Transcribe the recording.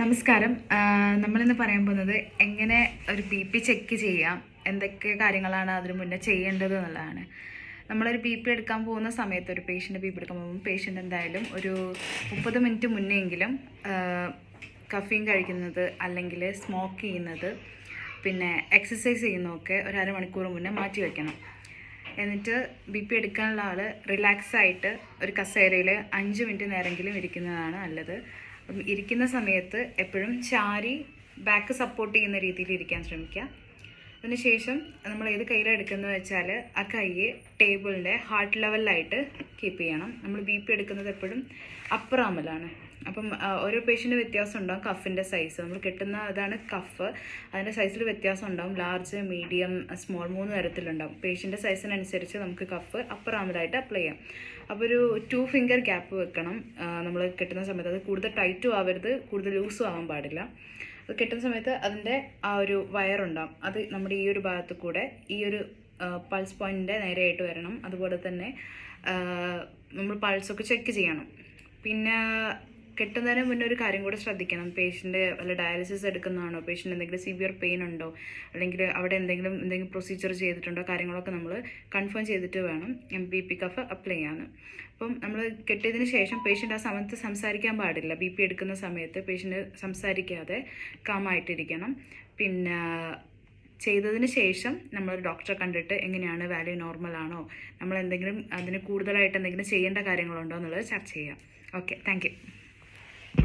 നമസ്കാരം. നമ്മളിന്ന് പറയാൻ പോകുന്നത് എങ്ങനെ ഒരു ബി പി ചെക്ക് ചെയ്യാം എന്തൊക്കെ കാര്യങ്ങളാണ് അതിനു മുന്നേ ചെയ്യേണ്ടത് എന്നുള്ളതാണ്. നമ്മളൊരു ബി പി എടുക്കാൻ പോകുന്ന സമയത്ത് ഒരു പേഷ്യന്റ് ബി പി എടുക്കാൻ പോകുമ്പോൾ പേഷ്യന്റ് എന്തായാലും ഒരു മുപ്പത് മിനിറ്റ് മുന്നെങ്കിലും കഫീൻ കഴിക്കുന്നത് അല്ലെങ്കിൽ സ്മോക്ക് ചെയ്യുന്നത് പിന്നെ എക്സസൈസ് ചെയ്യുന്നതൊക്കെ ഒരു അരമണിക്കൂർ മുന്നേ മാറ്റി വയ്ക്കണം എന്നിട്ട് ബി പി എടുക്കാനുള്ള ആൾ റിലാക്സ് ആയിട്ട് ഒരു കസേരയിൽ അഞ്ച് മിനിറ്റ് നേരെങ്കിലും ഇരിക്കുന്നതാണ് നല്ലത്. അപ്പം ഇരിക്കുന്ന സമയത്ത് എപ്പോഴും ചാരി ബാക്ക് സപ്പോർട്ട് ചെയ്യുന്ന രീതിയിൽ ഇരിക്കാൻ ശ്രമിക്കുക. അതിനുശേഷം നമ്മൾ ഏത് കയ്യിൽ എടുക്കുന്നത് വെച്ചാൽ ആ കൈ ടേബിളിന്റെ ഹാർട്ട് ലെവലിലായിട്ട് കീപ്പ് ചെയ്യണം. നമ്മൾ ബി പി എടുക്കുന്നത് എപ്പോഴും അപ്പർ ആമലാണ് അപ്പം ഓരോ പേഷ്യന്റ് വ്യത്യാസം ഉണ്ടാകും കഫിന്റെ സൈസ് നമ്മൾ കിട്ടുന്ന അതാണ് കഫ് അതിന്റെ സൈസിൽ വ്യത്യാസം ഉണ്ടാകും ലാർജ് മീഡിയം സ്മോൾ മൂന്ന് തരത്തിലുണ്ടാകും പേഷ്യന്റെ സൈസിനനുസരിച്ച് നമുക്ക് കഫ് അപ്പർ ആമലായിട്ട് അപ്ലൈ ചെയ്യാം. അപ്പോൾ ഒരു ടു ഫിംഗർ ഗ്യാപ്പ് വെക്കണം. നമ്മൾ കിട്ടുന്ന സമയത്ത്. അത് കൂടുതൽ ടൈറ്റും ആവരുത് കൂടുതൽ ലൂസും ആവാൻ പാടില്ല. അത് കിട്ടുന്ന സമയത്ത് അതിന്റെ ആ ഒരു വയറുണ്ടാകും അത് നമ്മുടെ ഈ ഒരു ഭാഗത്ത് കൂടെ ഈ ഒരു പൾസ് പോയിന്റിന്റെ നേരെയായിട്ട് വരണം. അതുപോലെ തന്നെ നമ്മൾ പൾസൊക്കെ ചെക്ക് ചെയ്യണം. പിന്നെ കെട്ടുന്നതിന് മുന്നേ ഒരു കാര്യം കൂടെ ശ്രദ്ധിക്കണം. പേഷ്യന്റ് വല്ല ഡയാലിസിസ് എടുക്കുന്നതാണോ? പേഷ്യന്റ് എന്തെങ്കിലും സിവിയർ പെയിൻ ഉണ്ടോ? അല്ലെങ്കിൽ അവിടെ എന്തെങ്കിലും എന്തെങ്കിലും പ്രൊസീജിയർ ചെയ്തിട്ടുണ്ടോ? കാര്യങ്ങളൊക്കെ നമ്മൾ കൺഫേം ചെയ്തിട്ട് വേണം M B P cuff apply ചെയ്യാൻ. അപ്പം നമ്മൾ കെട്ടിയതിന് ശേഷം പേഷ്യന്റ് ആ സമയത്ത് സംസാരിക്കാൻ പാടില്ല. ബി പി എടുക്കുന്ന സമയത്ത് പേഷ്യന്റ് സംസാരിക്കാതെ കാമായിട്ടിരിക്കണം പിന്നെ ചെയ്തതിന് ശേഷം നമ്മൾ ഡോക്ടറെ കണ്ടിട്ട് എങ്ങനെയാണ് വാല്യൂ നോർമൽ ആണോ? നമ്മൾ എന്തെങ്കിലും അതിന് കൂടുതലായിട്ട് എന്തെങ്കിലും ചെയ്യേണ്ട കാര്യങ്ങളുണ്ടോ എന്നുള്ളത് ചർച്ച ചെയ്യാം. Okay thank